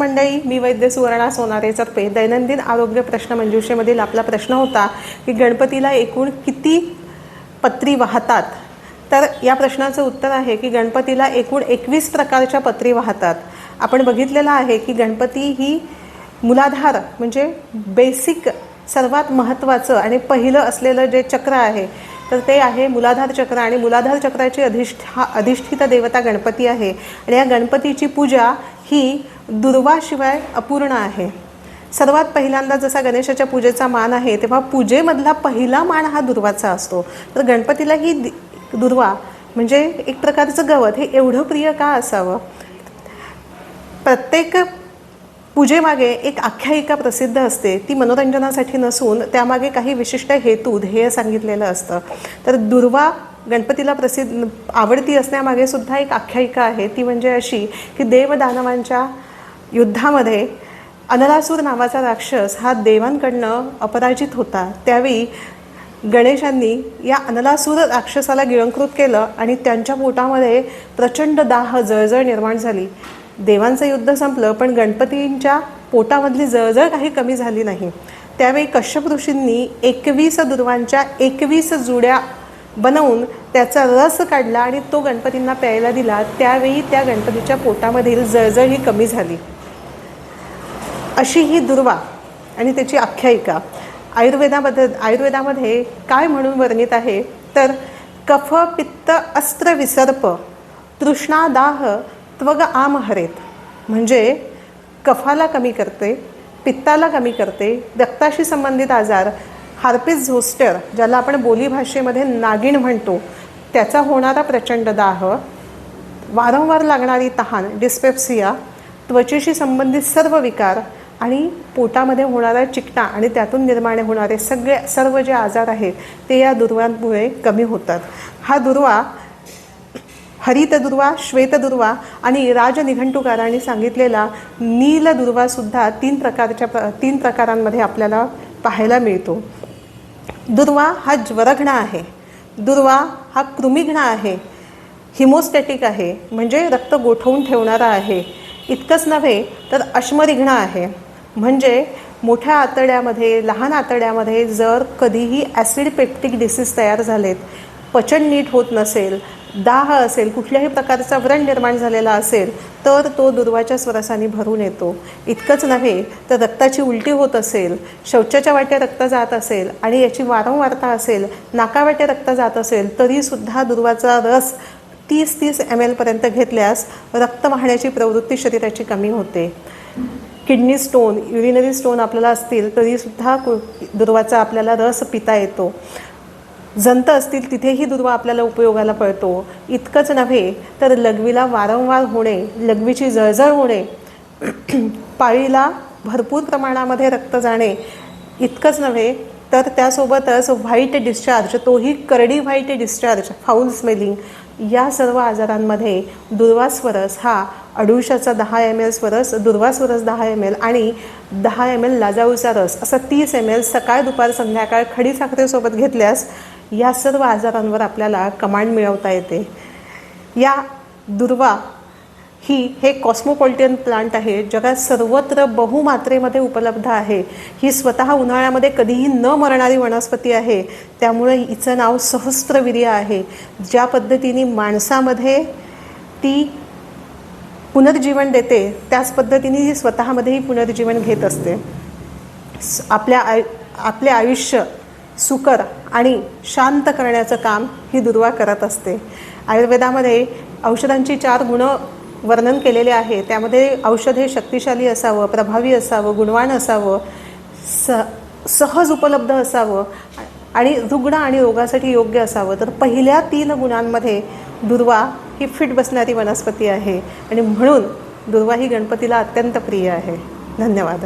मंडळी मी वैद्य सुवर्णा सोनारे चरपे दैनंदिन आरोग्य प्रश्न मंजुषेमधील आपला प्रश्न होता की गणपतीला एकूण किती पत्री वाहतात? तर या प्रश्नाचं उत्तर आहे की गणपतीला एकूण एकवीस प्रकारच्या पत्री वाहतात. आपण बघितलेलं आहे की गणपती ही मुलाधार म्हणजे बेसिक सर्वात महत्त्वाचं आणि पहिलं असलेलं जे चक्र आहे तर ते आहे मुलाधार चक्र. आणि मुलाधार चक्राची अधिष्ठा अधिष्ठित देवता गणपती आहे. आणि या गणपतीची पूजा ही दुर्वाशिवाय अपूर्ण आहे. सर्वात पहिल्यांदा जसा गणेशाच्या पूजेचा मान आहे तेव्हा पूजेमधला पहिला मान हा दुर्वाचा असतो. तर गणपतीला ही दि- दुर्वा म्हणजे एक प्रकारचं गवत हे एवढं प्रिय का असावं? प्रत्येक पूजेमागे एक आख्यायिका प्रसिद्ध असते. ती मनोरंजनासाठी नसून त्यामागे काही विशिष्ट हेतू ध्येय सांगितलेलं असतं. तर दुर्वा गणपतीला प्रसिद्ध आवडती असण्यामागे सुद्धा एक आख्यायिका आहे. ती म्हणजे अशी की देवदानवांच्या युद्धामध्ये अनलासूर नावाचा राक्षस हा देवांकडनं अपराजित होता. त्यावेळी गणेशांनी या अनलासूर राक्षसाला गिळंकृत केलं आणि त्यांच्या पोटामध्ये प्रचंड दाह जळजळ निर्माण झाली. देवांचं युद्ध संपलं पण गणपतींच्या पोटामधली जळजळ काही कमी झाली नाही. त्यावेळी कश्यप ऋषींनी एकवीस दुर्वांच्या एकवीस जुड्या बनवून त्याचा रस काढला आणि तो गणपतींना प्यायला दिला. त्यावेळी त्या गणपतीच्या पोटामधील जळजळ ही कमी झाली. अशी ही दुर्वा आणि त्याची आख्यायिका आयुर्वेदामध्ये आयुर्वेदामध्ये काय म्हणून वर्णित आहे? तर कफ पित्त अस्त्र विसर्प तृष्णा दाह त्वग आम हरेत. म्हणजे कफाला कमी करते पित्ताला कमी करते रक्ताशी संबंधित आजार हार्पिस झोस्टर ज्याला आपण बोलीभाषेमध्ये नागिण म्हणतो त्याचा होणारा प्रचंड दाह वारंवार लागणारी तहान डिस्पेप्सिया त्वचेशी संबंधित सर्व विकार आणि पोटामध्ये होणारा चिकटा आणि त्यातून निर्माण होणारे सगळे सर्व जे आजार आहेत ते या दुर्वांमुळे कमी होतात. हा दुर्वा हरित दुर्वा श्वेत दुर्वा आणि राजनिघंटुकारांनी सांगितलेला नील दुर्वासुद्धा तीन प्रकारच्या प्र तीन प्रकारांमध्ये आपल्याला पाहायला मिळतो. दुर्वा हा ज्वरघ्न आहे. दुर्वा हा कृमिघ्ण आहे. हिमोस्टॅटिक आहे. म्हणजे रक्त गोठवून ठेवणारा आहे. इतकंच नव्हे तर अश्मरिघ्ण आहे. म्हणजे मोठ्या आतड्यामध्ये लहान आतड्यामध्ये जर कधीही ॲसिड पेप्टिक डिसीज तयार झालेत पचन नीट होत नसेल दाह असेल कुठल्याही प्रकारचा व्रण निर्माण झालेला असेल तर तो दुर्वाच्या स्वरसाने भरून येतो. इतकंच नव्हे तर रक्ताची उलटी होत असेल शौचाच्या वाट्या रक्त जात असेल आणि याची वारंवारता असेल नाकावाट्या रक्त जात असेल तरीसुद्धा दुर्वाचा रस तीस तीस एम एलपर्यंत घेतल्यास रक्त वाहण्याची प्रवृत्ती शरीराची कमी होते. किडनी स्टोन युरिनरी स्टोन आपल्याला असतील तरीसुद्धा कु दुर्वाचा आपल्याला रस पिता येतो. जंत असतील तिथेही दुर्वा आपल्याला उपयोगाला पडतो. इतकंच नव्हे तर लघवीला वारंवार होणे लघवीची जळजळ होणे पाळीला भरपूर प्रमाणामध्ये रक्त जाणे इतकंच नव्हे तर त्यासोबतच व्हाईट डिस्चार्ज तोही करडी व्हाईट डिस्चार्ज फाऊल स्मेलिंग या सर्व आजारांमध्ये दुर्वास्वरस हा अडुळशाचा दहा एम एल स्वरस दुर्वास्वरस दहा एम एल आणि दहा एम एल लाजाऊचा रस असा तीस एम एल सकाळ दुपार संध्याकाळ खडी साखरेसोबत घेतल्यास या सर्व आजारांवर आपल्याला कमांड मिळवता येते. या दुर्वा ही हे कॉस्मोपॉलिटन प्लांट आहे जगात सर्वत्र बहुमात्रेमध्ये उपलब्ध आहे. ही स्वतः उन्हाळ्यामध्ये कधीही न मरणारी वनस्पती आहे. त्यामुळे हिचं नाव सहस्त्रवीर्य आहे. ज्या पद्धतीने माणसामध्ये ती पुनर्जीवन देते त्याच पद्धतीने ही स्वतःमध्येही पुनर्जीवन घेत असते. आपल्या आय आपले आयुष्य सुकर आणि शांत करण्याचं काम ही दुर्वा करत असते. आयुर्वेदामध्ये औषधांची चार गुणं वर्णन केलेले आहे. त्यामध्ये औषध हे शक्तिशाली असावं प्रभावी असावं गुणवान असावं स सहज उपलब्ध असावं आणि रुग्ण आणि रोगासाठी योग्य असावं. तर पहिल्या तीन गुणांमध्ये दुर्वा ही फिट बसणारी वनस्पती आहे आणि म्हणून दुर्वा ही गणपतीला अत्यंत प्रिय आहे. धन्यवाद.